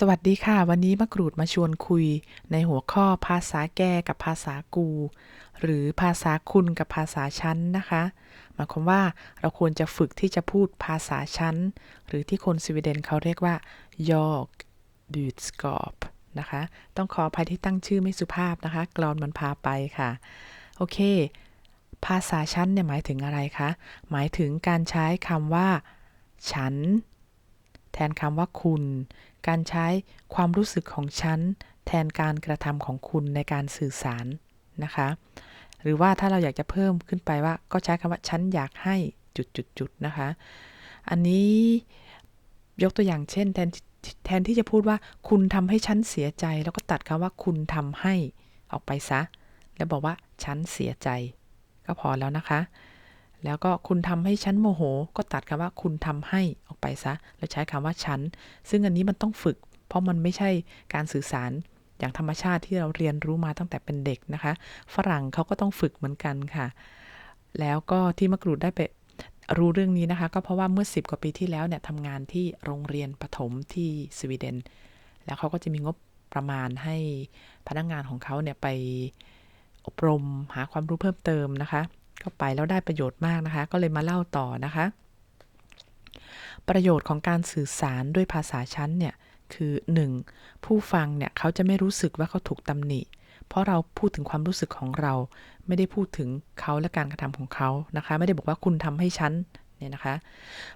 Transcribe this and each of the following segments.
สวัสดีค่ะ วันนี้มะกรูดมาชวนคุย ในหัวข้อภาษาแกกับภาษากู หรือภาษาคุณกับภาษาชั้นนะคะหมายความว่าเราควรจะฝึกที่จะพูดภาษาชั้น หรือที่คนสวีเดนเขาเรียกว่า jag budskap นะคะ ต้องขออภัยที่ตั้งชื่อไม่สุภาพนะคะ กรอนมันพาไปค่ะ โอเค ภาษาชั้นเนี่ยหมายถึงอะไรคะ หมายถึงการใช้คำว่า ฉัน แทนคำว่าคุณ การใช้ความรู้สึกของฉัน แทนการกระทำของคุณในการสื่อสารนะคะ หรือว่าถ้าเราอยากจะเพิ่มขึ้นไปว่า ก็ใช้คำว่าฉันอยากให้จุดๆๆนะคะ อันนี้ยกตัวอย่างเช่นแทนแทนที่จะพูดว่าคุณทำให้ฉันเสียใจ แล้วก็ตัดคำว่าคุณทำให้ออกไปซะ แล้วบอกว่าฉันเสียใจ ก็พอแล้วนะคะ แล้วก็คุณทำให้ฉันโมโห ก็ตัดคำว่าคุณทำให้ออกไปซะ แล้วใช้คำว่าฉัน ซึ่งอันนี้มันต้องฝึก เพราะมันไม่ใช่การสื่อสารอย่างธรรมชาติที่เราเรียนรู้มาตั้งแต่เป็นเด็กนะคะ ฝรั่งเขาก็ต้องฝึกเหมือนกันค่ะ แล้วก็ที่มะกรูดได้ไปรู้เรื่องนี้นะคะ ก็เพราะว่าเมื่อ 10 กว่าปีที่แล้วเนี่ยทำงานที่โรงเรียนประถมที่สวีเดน แล้วเขาก็จะมีงบประมาณให้พนักงงานของเขาเนี่ยไปอบรมหาความรู้เพิ่มเติมนะคะ ก็ไปแล้วได้ประโยชน์มากนะคะ ก็เลยมาเล่าต่อนะคะ ประโยชน์ของการสื่อสารด้วยภาษาชั้นเนี่ยคือ 1. ผู้ฟังเนี่ยเขาจะไม่รู้สึกว่าเขาถูกตำหนิ เพราะเราพูดถึงความรู้สึกของเรา ไม่ได้พูดถึงเขาและการกระทำของเขานะคะ ไม่ได้บอกว่าคุณทำให้ฉันเนี่ยนะคะ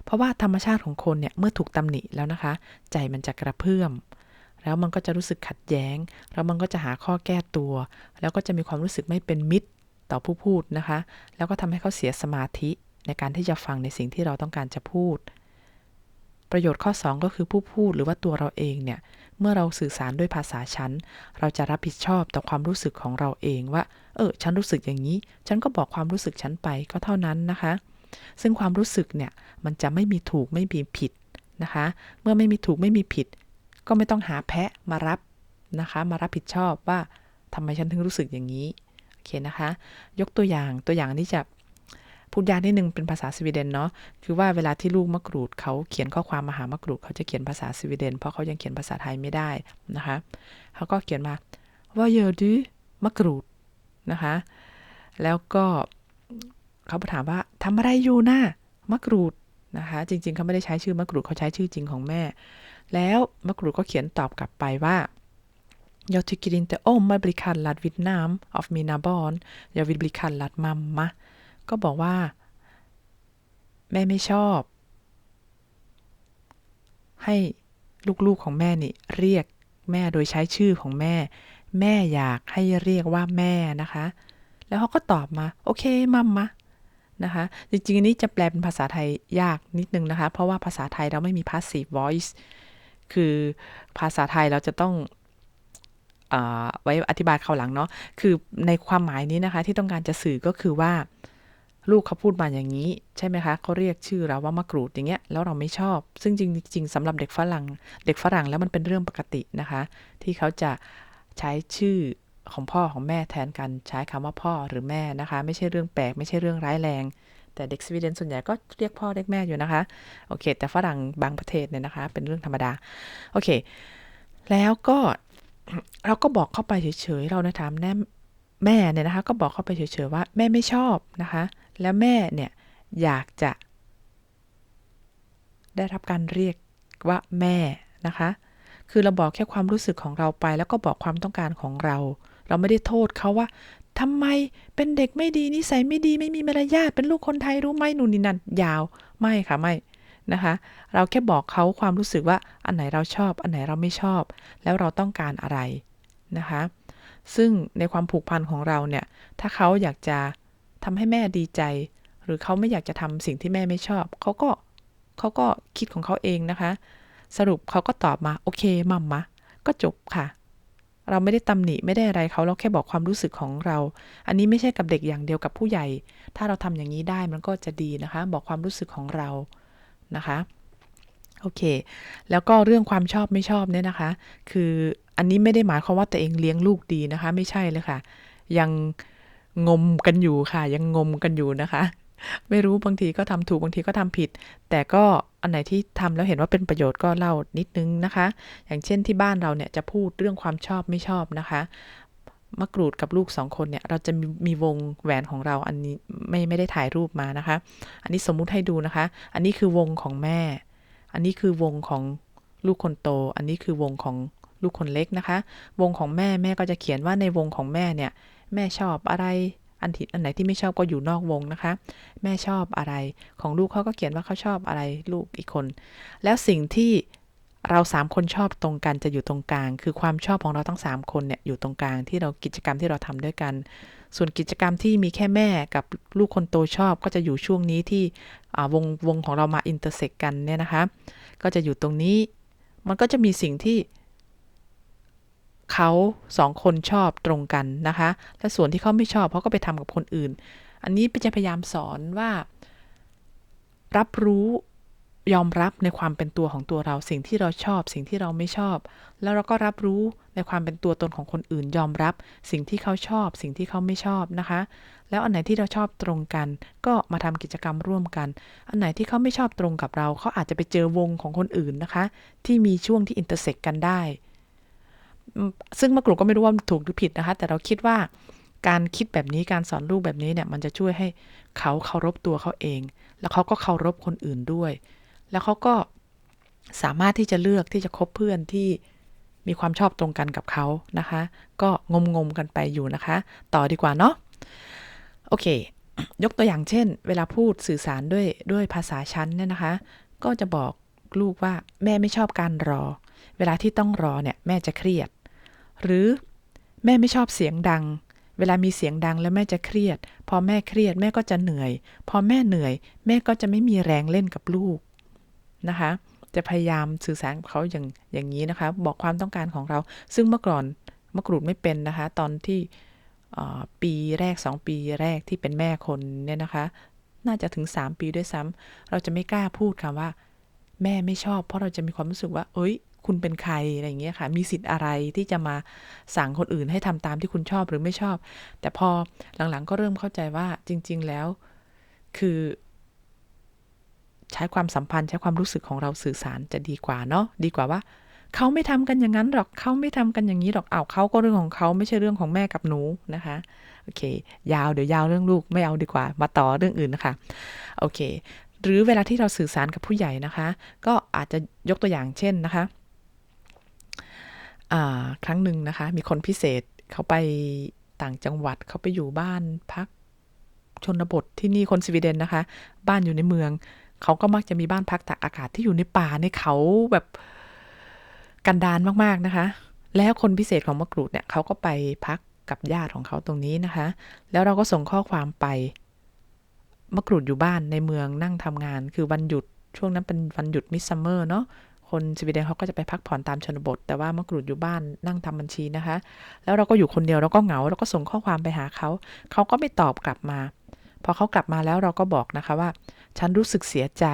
เพราะว่าธรรมชาติของคนเนี่ยเมื่อถูกตำหนิแล้วนะคะ ใจมันจะกระเพื่อม แล้วมันก็จะรู้สึกขัดแย้ง แล้วมันก็จะหาข้อแก้ตัว แล้วก็จะมีความรู้สึกไม่เป็นมิตร ต่อผู้พูดนะคะ แล้วก็ทำให้เขาเสียสมาธิในการที่จะฟังในสิ่งที่เราต้องการจะพูด ประโยชน์ข้อ 2 ก็คือผู้พูดหรือว่าตัวเราเองเนี่ย เมื่อเราสื่อสารด้วยภาษาฉันเราจะรับผิดชอบต่อความรู้สึกของเราเองว่า เออ ฉันรู้สึกอย่างนี้ ฉันก็บอกความรู้สึกฉันไปก็เท่านั้นนะคะ ซึ่งความรู้สึกเนี่ย มันจะไม่มีถูกไม่มีผิดนะคะ เมื่อไม่มีถูกไม่มีผิด ก็ไม่ต้องหาแพะมารับนะคะ มารับผิดชอบว่าทำไมฉันถึงรู้สึกอย่างนี้ โอเคนะคะ ยกตัวอย่างตัวอย่างนี้จะพูดยากนิดนึงเป็นภาษาสวีเดนเนาะคือว่าเวลาที่ลูกมะกรูดเขาเขียนข้อความมาหามะกรูดเขาจะเขียนภาษาสวีเดน เพราะเขายังเขียนภาษาไทยไม่ได้นะคะเขาก็เขียนมาว่าเยอดูมะกรูดนะคะ แล้วก็เขาถามว่าทำอะไรอยู่นะมะกรูดนะคะ จริงๆเขาไม่ได้ใช้ชื่อมะกรูดเขาใช้ชื่อจริงของแม่ แล้วมะกรูดก็เขียนตอบกลับไปว่า Jag tycker inte om att bli kallad vid namn av mina barn. Jag vill bli kallad mamma. ก็บอกว่า แม่ไม่ชอบ ให้ลูกๆของแม่นี่เรียกแม่โดยใช้ชื่อของแม่ แม่อยากให้เรียกว่าแม่นะคะ แล้วเขาก็ตอบมา โอเคมัมมะนะคะ จริงๆอันนี้จะแปลเป็นภาษาไทยยากนิดนึงนะคะ เพราะว่าภาษาไทยเราไม่มี passive voice คือภาษาไทยเราจะต้อง ไว้อธิบายคราวหลังเนาะคือในความหมายนี้นะคะ ที่ต้องการจะสื่อก็คือว่า ลูกเขาพูดมาอย่างนี้ ใช่ไหมคะเขาเรียกชื่อเราว่ามะกรูดอย่างเงี้ยแล้วเราไม่ชอบ ซึ่งจริงๆสำหรับเด็กฝรั่ง เด็กฝรั่งแล้วมันเป็นเรื่องปกตินะคะ ที่เขาจะใช้ชื่อของพ่อของแม่แทนกันใช้คำว่าพ่อหรือแม่นะคะ ไม่ใช่เรื่องแปลกไม่ใช่เรื่องร้ายแรง แต่เด็กสวีเดนส่วนใหญ่ก็เรียกพ่อเรียกแม่อยู่นะคะ โอเค แต่ฝรั่งบางประเทศเนี่ยนะคะ เป็นเรื่องธรรมดา โอเค แล้วก็ เราก็บอกเข้าไปเฉยๆ เราในถามแม่แม่เนี่ยนะคะ ก็บอกเข้าไปเฉยๆว่าแม่ไม่ชอบนะคะ แล้วแม่เนี่ยอยากจะ ได้รับการเรียกว่าแม่นะคะ คือเราบอกแค่ความรู้สึกของเราไป แล้วก็บอกความต้องการของเรา เราไม่ได้โทษเขาว่าทำไมเป็นเด็กไม่ดีนิสัยไม่ดีไม่มีมารยาทเป็นลูกคนไทยรู้ไหมนู่นนี่นั่นยาว ไม่ค่ะไม่ นะคะ เราแค่บอกเขาความรู้สึกว่าอันไหนเราชอบ อันไหนเราไม่ชอบ แล้วเราต้องการอะไรนะคะ ซึ่งในความผูกพันของเราเนี่ย ถ้าเขาอยากจะทำให้แม่ดีใจ หรือเขาไม่อยากจะทำสิ่งที่แม่ไม่ชอบ เขาก็เขาก็คิดของเขาเองนะคะ สรุปเขาก็ตอบมาโอเคมัมมะ ก็จบค่ะ เราไม่ได้ตำหนิไม่ได้อะไรเขาเราแค่บอกความรู้สึกของเรา อันนี้ไม่ใช่กับเด็กอย่างเดียวกับผู้ใหญ่ ถ้าเราทำอย่างนี้ได้มันก็จะดีนะคะ บอกความรู้สึกของเรา นะคะ โอเค แล้วก็เรื่องความชอบไม่ชอบเนี่ยนะคะ คืออันนี้ไม่ได้หมายความว่าตัวเองเลี้ยงลูกดีนะคะ ไม่ใช่เลยค่ะ ยังงมกันอยู่ค่ะ ยังงมกันอยู่นะคะ ไม่รู้บางทีก็ทำถูกบางทีก็ทำผิด แต่ก็อันไหนที่ทำแล้วเห็นว่าเป็นประโยชน์ก็เล่านิดนึงนะคะ อย่างเช่นที่บ้านเราเนี่ยจะพูดเรื่องความชอบไม่ชอบนะคะ มะกรูดกับลูกสองคนเนี่ย เราจะมีมวงแหวนของเราอันนี้ไม่ไม่ได้ถ่ายรูปมานะคะ อันนี้สมมุติให้ดูนะคะ อันนี้คือวงของแม่ อันนี้คือวงของลูกคนโต อันนี้คือวงของลูกคนเล็กนะคะ วงของแม่แม่ก็จะเขียนว่าในวงของแม่เนี่ย แม่ชอบอะไรอันที่อันไหนที่ไม่ชอบก็อยู่นอกวงนะคะ แม่ชอบอะไรของลูกเขาก็เขียนว่าเขาชอบอะไรลูกอีกคน แล้วสิ่งที่ เราสามคนชอบตรงกันจะอยู่ตรงกลาง คือความชอบของเราทั้งสามคนเนี่ยอยู่ตรงกลางที่เรากิจกรรมที่เราทำด้วยกัน ส่วนกิจกรรมที่มีแค่แม่กับลูกคนโตชอบก็จะอยู่ช่วงนี้ที่วงวงของเรามาอินเตอร์เซ็กกันเนี่ยนะคะ ก็จะอยู่ตรงนี้ มันก็จะมีสิ่งที่เขาสองคนชอบตรงกันนะคะ และส่วนที่เขาไม่ชอบเขาก็ไปทำกับคนอื่น อันนี้จะพยายามสอนว่า รับรู้ ยอมรับในความเป็นตัวของตัวเราสิ่งที่เราชอบ สิ่งที่เราไม่ชอบ แล้วเราก็รับรู้ในความเป็นตัวตนของคนอื่น ยอมรับสิ่งที่เขาชอบ สิ่งที่เขาไม่ชอบนะคะ แล้วอันไหนที่เราชอบตรงกัน ก็มาทำกิจกรรมร่วมกัน อันไหนที่เขาไม่ชอบตรงกับเรา เขาอาจจะไปเจอวงของคนอื่นนะคะ ที่มีช่วงที่อินเตอร์เซ็กกันได้ ซึ่งมะกรูดก็ไม่รู้ว่าถูกหรือผิดนะคะ แต่เราคิดว่าการคิดแบบนี้การสอนลูกแบบนี้เนี่ยมันจะช่วยให้เขาเคารพตัวเขาเอง แล้วเขาก็เคารพคนอื่นด้วย แล้วเขาก็สามารถที่จะเลือกที่จะคบเพื่อนที่มีความชอบตรงกันกับเขานะคะ ก็งมงมกันไปอยู่นะคะ ต่อดีกว่าเนาะโอเค ยกตัวอย่างเช่น เวลาพูดสื่อสารด้วยด้วยภาษาชั้นเนี่ยนะคะ ก็จะบอกลูกว่าแม่ไม่ชอบการรอ เวลาที่ต้องรอเนี่ยแม่จะเครียด หรือแม่ไม่ชอบเสียงดัง เวลามีเสียงดังแล้วแม่จะเครียด พอแม่เครียดแม่ก็จะเหนื่อย พอแม่เหนื่อย แม่ก็จะไม่มีแรงเล่นกับลูก นะคะ จะพยายามสื่อสารกับเขาอย่างอย่างนี้นะคะ บอกความต้องการของเรา ซึ่งเมื่อก่อนมะกรูดไม่เป็นนะคะ ตอนที่ปีแรก 2 ปีแรกที่เป็นแม่คนเนี่ยนะคะ น่าจะถึง 3 ปีด้วยซ้ำเราจะไม่กล้าพูดคำว่า แม่ไม่ชอบ เพราะเราจะมีความรู้สึกว่า เอ้ย คุณเป็นใครอะไรอย่างเงี้ยค่ะ มีสิทธิ์อะไรที่จะมาสั่งคนอื่นให้ทำตามที่คุณชอบหรือไม่ชอบ แต่พอหลังๆก็เริ่มเข้าใจว่าจริง ๆแล้ว คือ ใช้ความสัมพันธ์ใช้ความรู้สึกของเราสื่อสารจะดีกว่าเนาะดีกว่าว่า เขาไม่ทำกันอย่างนั้นหรอกเขาไม่ทำกันอย่างนี้หรอกเอาเขาก็เรื่องของเขาไม่ใช่เรื่องของแม่กับหนูนะคะโอเค ยาวเดี๋ยวยาวเรื่องลูกไม่เอาดีกว่า มาต่อเรื่องอื่นนะคะโอเค หรือเวลาที่เราสื่อสารกับผู้ใหญ่นะคะ ก็อาจจะยกตัวอย่างเช่นนะคะครั้งหนึ่งนะคะ มีคนพิเศษเขาไปต่างจังหวัดเขาไปอยู่บ้านพักชนบทที่นี่คนสวีเดนนะคะ บ้านอยู่ในเมือง เขาก็มักจะมีบ้านพักตากอากาศที่อยู่ในป่าในเขาแบบกันดานมากๆนะคะ แล้วคนพิเศษของมะกรูดเนี่ยเขาก็ไปพักกับญาติของเขาตรงนี้นะคะ แล้วเราก็ส่งข้อความไปมะกรูดอยู่บ้านในเมืองนั่งทำงาน คือวันหยุดช่วงนั้นเป็นวันหยุดมิสซัมเมอร์เนาะคนสวีเดนเขาก็จะไปพักผ่อนตามชนบท แต่ว่ามะกรูดอยู่บ้านนั่งทำบัญชีนะคะ แล้วเราก็อยู่คนเดียวเราก็เหงาเราก็ส่งข้อความไปหาเขา เขาก็ไม่ตอบกลับมา พอเขากลับมาแล้วเราก็บอกนะคะว่า ฉันรู้สึกเสียใจ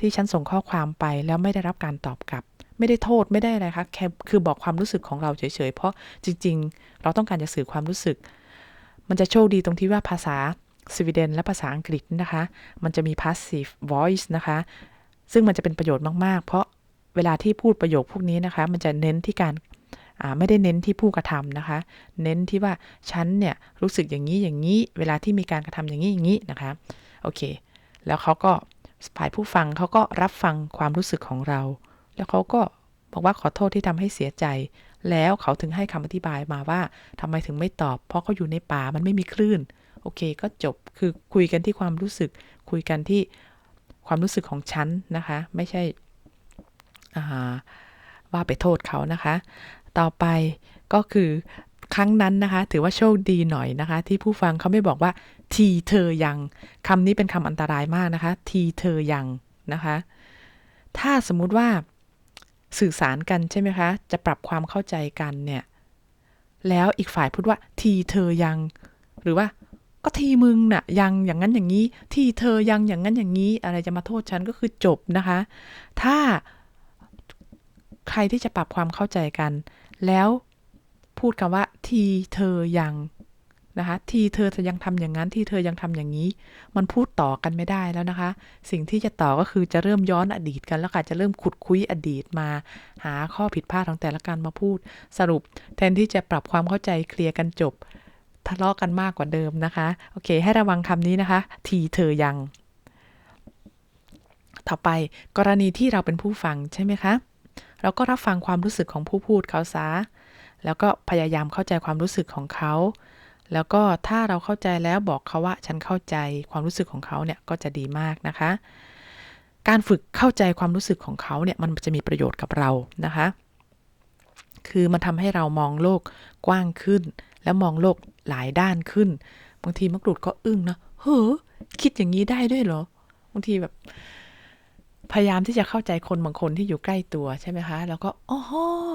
ที่ฉันส่งข้อความไปแล้วไม่ได้รับการตอบกลับ ไม่ได้โทษไม่ได้อะไรคะแค่คือบอกความรู้สึกของเราเฉยๆ เพราะจริง ๆ เราต้องการจะสื่อความรู้สึก มันจะโชคดีตรงที่ว่าภาษาสวีเดนและภาษาอังกฤษนะคะ มันจะมี passive voice นะคะ ซึ่งมันจะเป็นประโยชน์มาก ๆ เพราะเวลาที่พูดประโยคพวกนี้นะคะ มันจะเน้นที่การ ไม่ได้เน้นที่ผู้กระทำนะคะ เน้นที่ว่าฉันเนี่ยรู้สึกอย่างนี้อย่างนี้ เวลาที่มีการกระทำอย่างนี้อย่างนี้นะคะ โอเค แล้วเขาก็ฝ่ายผู้ฟังเขาก็รับฟังความรู้สึกของเรา แล้วเขาก็บอกว่าขอโทษที่ทำให้เสียใจ แล้วเขาถึงให้คำอธิบายมาว่าทำไมถึงไม่ตอบ เพราะเขาอยู่ในป่ามันไม่มีคลื่น โอเค ก็จบ คือคุยกันที่ความรู้สึก คุยกันที่ความรู้สึกของฉันนะคะ ไม่ใช่ว่าไปโทษเขานะคะ ต่อไปก็คือครั้งนั้นนะคะ ถือว่าโชคดีหน่อยนะคะ ที่ผู้ฟังเขาไม่บอกว่า ทีเธอยังคำนี้เป็นคำอันตรายมากนะคะ ทีเธอยังนะคะ ถ้าสมมุติว่าสื่อสารกันใช่ไหมคะ จะปรับความเข้าใจกันเนี่ย แล้วอีกฝ่ายพูดว่าทีเธอยัง หรือว่าก็ทีมึงนะ่ะยังอย่างนั้นอย่างนี้ ทีเธอยังอย่างนั้นอย่างนี้ อะไรจะมาโทษฉันก็คือจบนะคะ ถ้า รที่จะปรับความเข้าใจกัน แล้วพูดคำว่า ทีเธอยังนะคะทีเธอจะยังทำอย่างนั้นที่เธอยังทำอย่างนี้ มันพูดต่อกันไม่ได้แล้วนะคะ สิ่งที่จะต่อก็คือจะเริ่มย้อนอดีตกันแล้วค่ะจะเริ่มขุดคุยอดีตมา หาข้อผิดพลาดของแต่ละการมาพูด สรุป แทนที่จะปรับความเข้าใจเคลียร์กันจบ ทะเลาะกันมากกว่าเดิมนะคะ โอเค ให้ระวังคำนี้นะคะ ทีเธอยัง ต่อไปกรณีที่เราเป็นผู้ฟังใช่ไหมคะ เราก็รับฟังความรู้สึกของผู้พูดเขาซะ แล้วก็พยายามเข้าใจความรู้สึกของเขา แล้วก็ถ้าเราเข้าใจแล้วบอกเขาว่าฉันเข้าใจความรู้สึกของเขาเนี่ยก็จะดีมากนะคะ การฝึกเข้าใจความรู้สึกของเขาเนี่ยมันจะมีประโยชน์กับเรานะคะ คือมันทำให้เรามองโลกกว้างขึ้น แล้วมองโลกหลายด้านขึ้น บางทีมะกรูดก็อึ้งนะเฮ้อคิดอย่างนี้ได้ด้วยเหรอบางทีแบบ พยายามที่จะเข้าใจคนบางคนที่อยู่ใกล้ตัวใช่ไหมคะ แล้วก็อ๋อ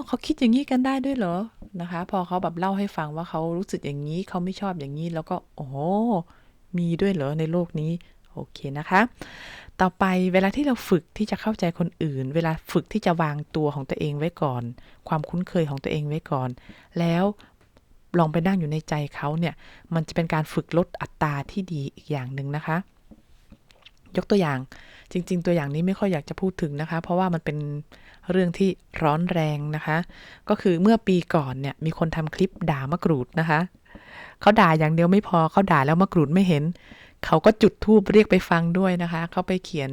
เขาคิดอย่างนี้กันได้ด้วยเหรอนะคะ พอเขาแบบเล่าให้ฟังว่าเขารู้สึกอย่างนี้เขาไม่ชอบอย่างนี้ แล้วก็โอ้มีด้วยเหรอในโลกนี้โอเคนะคะ ต่อไปเวลาที่เราฝึกที่จะเข้าใจคนอื่น เวลาฝึกที่จะวางตัวของตัวเองไว้ก่อน ความคุ้นเคยของตัวเองไว้ก่อน แล้วลองไปนั่งอยู่ในใจเขาเนี่ย มันจะเป็นการฝึกลดอัตราที่ดีอีกอย่างหนึ่งนะคะ ยกตัวอย่าง จริง ๆ ตัวอย่างนี้ไม่ค่อยอยากจะพูดถึงนะคะ เพราะว่ามันเป็นเรื่องที่ร้อนแรงนะคะ ก็คือเมื่อปีก่อนเนี่ยมีคนทำคลิปด่ามะกรูดนะคะเขาด่าอย่างเดียวไม่พอเขาด่าแล้วมะกรูดไม่เห็น เขาก็จุดทูบเรียกไปฟังด้วยนะคะ เขาไปเขียน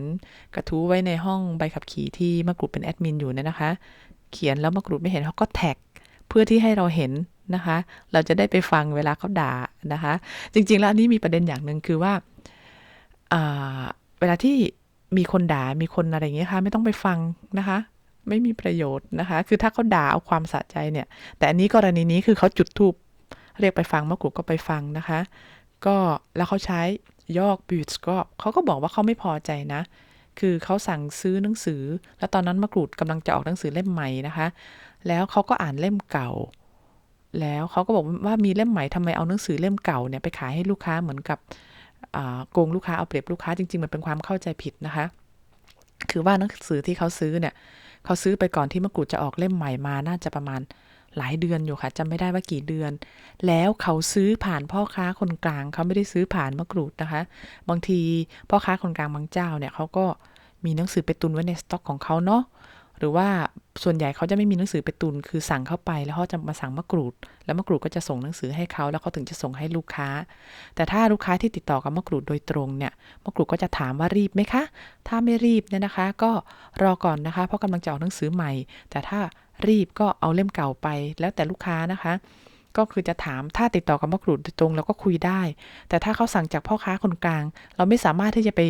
กระทู้ไว้ในห้องใบขับขี่ที่มะกรูดเป็นแอดมินอยู่เนี่ยนะคะ เขียนแล้วมะกรูดไม่เห็นเขาก็แท็กเพื่อที่ให้เราเห็นนะคะ เราจะได้ไปฟังเวลาเขาด่านะคะ จริง ๆ แล้วนนี้มีประเด็นอย่างหนึ่งคือว่าเวลาที่ มีคนด่ามีคนอะไรอย่างเงี้ยค่ะ ไม่ต้องไปฟังนะคะ ไม่มีประโยชน์นะคะ คือถ้าเขาด่าเอาความสะใจเนี่ย แต่อันนี้กรณีนี้คือเขาจุดทูบเรียกไปฟังมะกรูดก็ไปฟังนะคะ ก็แล้วเขาใช้ยอกบิวส์ก็เขาก็บอกว่าเขาไม่พอใจนะ คือเขาสั่งซื้อหนังสือ แล้วตอนนั้นมะกรูดกำลังจะออกหนังสือเล่มใหม่นะคะ แล้วเขาก็อ่านเล่มเก่า แล้วเขาก็บอกว่ามีเล่มใหม่ทำไมเอาหนังสือเล่มเก่าเนี่ยไปขายให้ลูกค้าเหมือนกับ โกงลูกค้าเอาเปรียบลูกค้าจริง ๆ มันเป็นความเข้าใจผิดนะคะ คือว่าหนังสือที่เขาซื้อเนี่ยเขาซื้อไปก่อนที่มะกรูดจะออกเล่มใหม่มาน่าจะประมาณหลายเดือนอยู่ค่ะจำไม่ได้ว่ากี่เดือน แล้วเขาซื้อผ่านพ่อค้าคนกลางเขาไม่ได้ซื้อผ่านมะกรูดนะคะ บางทีพ่อค้าคนกลางบางเจ้าเนี่ยเขาก็มีหนังสือไปตุนไว้ในสต็อกของเขาเนาะ หรือว่าส่วนใหญ่เขาจะไม่มีหนังสือไปตุน คือสั่งเข้าไปแล้วเขาจะมาสั่งมะกรูด แล้วมะกรูดก็จะส่งหนังสือให้เขาแล้วเขาถึงจะส่งให้ลูกค้า แต่ถ้าลูกค้าที่ติดต่อกับมะกรูดโดยตรงเนี่ย มะกรูดก็จะถามว่ารีบไหมคะ ถ้าไม่รีบเนี่ยนะคะ ก็รอก่อนนะคะ เพราะกำลังจะออกหนังสือใหม่ แต่ถ้ารีบก็เอาเล่มเก่าไป แล้วแต่ลูกค้านะคะ ก็คือจะถามถ้าติดต่อกับมะกรูดโดยตรงเราก็คุยได้ แต่ถ้าเขาสั่งจากพ่อค้าคนกลาง เราไม่สามารถที่จะไป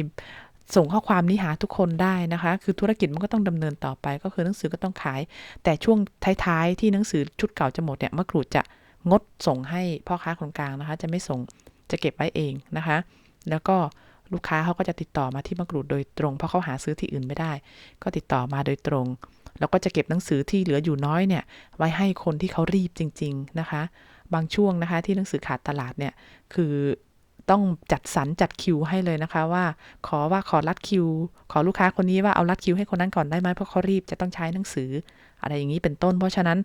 ส่งข้อความนี้หาทุกคนได้นะคะ คือธุรกิจมันก็ต้องดำเนินต่อไป ก็คือหนังสือก็ต้องขาย แต่ช่วงท้ายๆที่หนังสือชุดเก่าจะหมดเนี่ยมะกรูดจะงดส่งให้พ่อค้าคนกลางนะคะ จะไม่ส่งจะเก็บไว้เองนะคะ แล้วก็ลูกค้าเขาก็จะติดต่อมาที่มะกรูดโดยตรง เพราะเขาหาซื้อที่อื่นไม่ได้ ก็ติดต่อมาโดยตรง แล้วก็จะเก็บหนังสือที่เหลืออยู่น้อยเนี่ย ไว้ให้คนที่เขารีบจริง ๆนะคะ บางช่วงนะคะที่หนังสือขาดตลาดเนี่ย คือ ต้องจัดสรรจัดคิวให้เลยนะคะว่า ขอว่าขอรัดคิว ขอลูกค้าคนนี้ว่าเอารัดคิวให้คนนั้นก่อนได้ไหมเพราะเขารีบจะต้องใช้หนังสือ อะไรอย่างนี้เป็นต้น เพราะฉะนั้น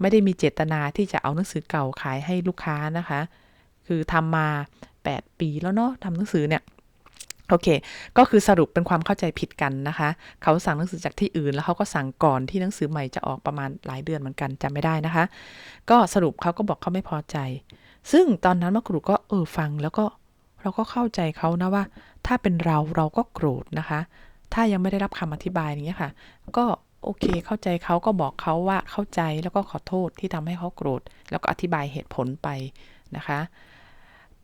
ไม่ได้มีเจตนาที่จะเอาหนังสือเก่าขายให้ลูกค้านะคะ คือทำมา 8 ปีแล้วเนาะทำหนังสือเนี่ยโอเค ก็คือสรุปเป็นความเข้าใจผิดกันนะคะ เขาสั่งหนังสือจากที่อื่น แล้วเขาก็สั่งก่อนที่หนังสือใหม่จะออกประมาณหลายเดือนเหมือนกันจำไม่ได้นะคะ ก็สรุปเขาก็บอกเขาไม่พอใจ ซึ่งตอนนั้นมะกรูดก็เออฟังแล้วก็ เราก็เข้าใจเขานะว่า ถ้าเป็นเราเราก็โกรธนะคะ ถ้ายังไม่ได้รับคำอธิบายอย่างเงี้ยค่ะ ก็โอเคเข้าใจเขาก็บอกเขาว่าเข้าใจแล้วก็ขอโทษที่ทำให้เขาโกรธ แล้วก็อธิบายเหตุผลไปนะคะ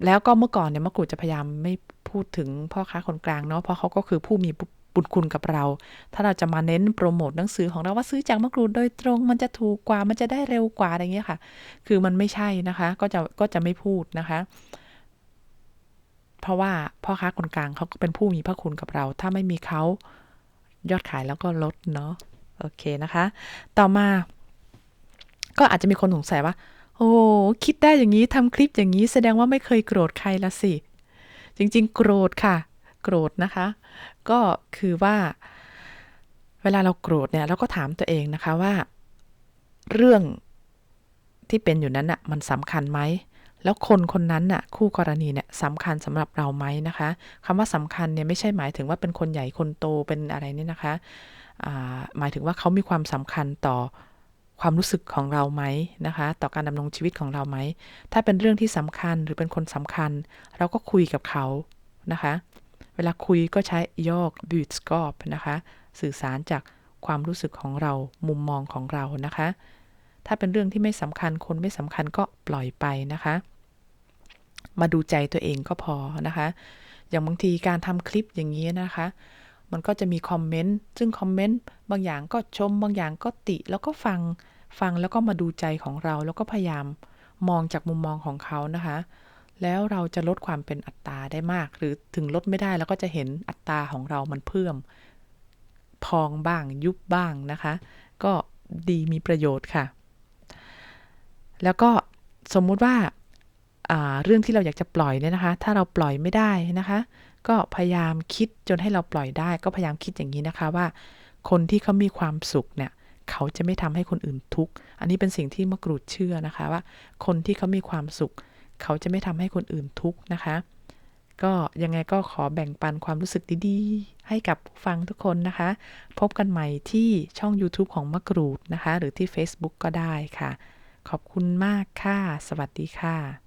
แล้วก็เมื่อก่อนเนี่ยมะกรูดจะพยายามไม่พูดถึงพ่อค้าคนกลางเนาะเพราะเขาก็คือผู้มีบุญคุณกับเรา ถ้าเราจะมาเน้นโปรโมทหนังสือของเราว่าซื้อจากมะกรูดโดยตรง มันจะถูกกว่ามันจะได้เร็วกว่าอะไรเงี้ยค่ะ คือมันไม่ใช่นะคะ ก็จะก็จะไม่พูดนะคะ เพราะว่าพ่อค้าคนกลางเขาก็เป็นผู้มีพระคุณกับเรา ถ้าไม่มีเขายอดขายแล้วก็ลดเนาะโอเคนะคะ ต่อมา ก็อาจจะมีคนสงสัยว่า โอ้คิดได้อย่างนี้ทำคลิปอย่างนี้ แสดงว่าไม่เคยโกรธใครละสิ จริง ๆ โกรธค่ะ โกรธนะคะ ก็คือว่า เวลาเราโกรธเนี่ยเราก็ถามตัวเองนะคะว่า เรื่องที่เป็นอยู่นั้นอะ่ะมันสำคัญไหม แล้วคนคนนั้นน่ะคู่กรณีเนี่ยสำคัญสำหรับเราไหมนะคะคำว่าสำคัญเนี่ยไม่ใช่หมายถึงว่าเป็นคนใหญ่คนโตเป็นอะไรนี่นะคะหมายถึงว่าเขามีความสำคัญต่อความรู้สึกของเราไหมนะคะ ต่อการดำรงชีวิตของเราไหม ถ้าเป็นเรื่องที่สำคัญหรือเป็นคนสำคัญ เราก็คุยกับเขานะคะ เวลาคุยก็ใช้ยอกบูตสกอปนะคะ สื่อสารจากความรู้สึกของเรามุมมองของเรานะคะ ถ้าเป็นเรื่องที่ไม่สำคัญคนไม่สำคัญก็ปล่อยไปนะคะ มาดูใจตัวเองก็พอนะคะ อย่างบางทีการทำคลิปอย่างนี้นะคะ มันก็จะมีคอมเมนต์ ซึ่งคอมเมนต์บางอย่างก็ชม บางอย่างก็ติ แล้วก็ฟัง ฟังแล้วก็มาดูใจของเรา แล้วก็พยายามมองจากมุมมองของเขานะคะ แล้วเราจะลดความเป็นอัตตาได้มาก หรือถึงลดไม่ได้เราก็จะเห็นอัตตาของเรามันเพิ่ม พองบ้างยุบบ้างนะคะ ก็ดีมีประโยชน์ค่ะ แล้วก็สมมุติว่า เรื่องที่เราอยากจะปล่อยเนี่ยนะคะ ถ้าเราปล่อยไม่ได้นะคะ ก็พยายามคิดจนให้เราปล่อยได้ ก็พยายามคิดอย่างนี้นะคะว่า คนที่เขามีความสุขเนี่ยเขาจะไม่ทำให้คนอื่นทุกข์ อันนี้เป็นสิ่งที่มะกรูดเชื่อนะคะว่า คนที่เขามีความสุข เขาจะไม่ทำให้คนอื่นทุกข์นะคะ ก็ยังไงก็ขอแบ่งปันความรู้สึกดีๆ ให้กับผู้ฟังทุกคนนะคะ พบกันใหม่ที่ช่อง YouTube ของมะกรูดนะคะ หรือที่ Facebook ก็ได้ค่ะ ขอบคุณมากค่ะ สวัสดีค่ะ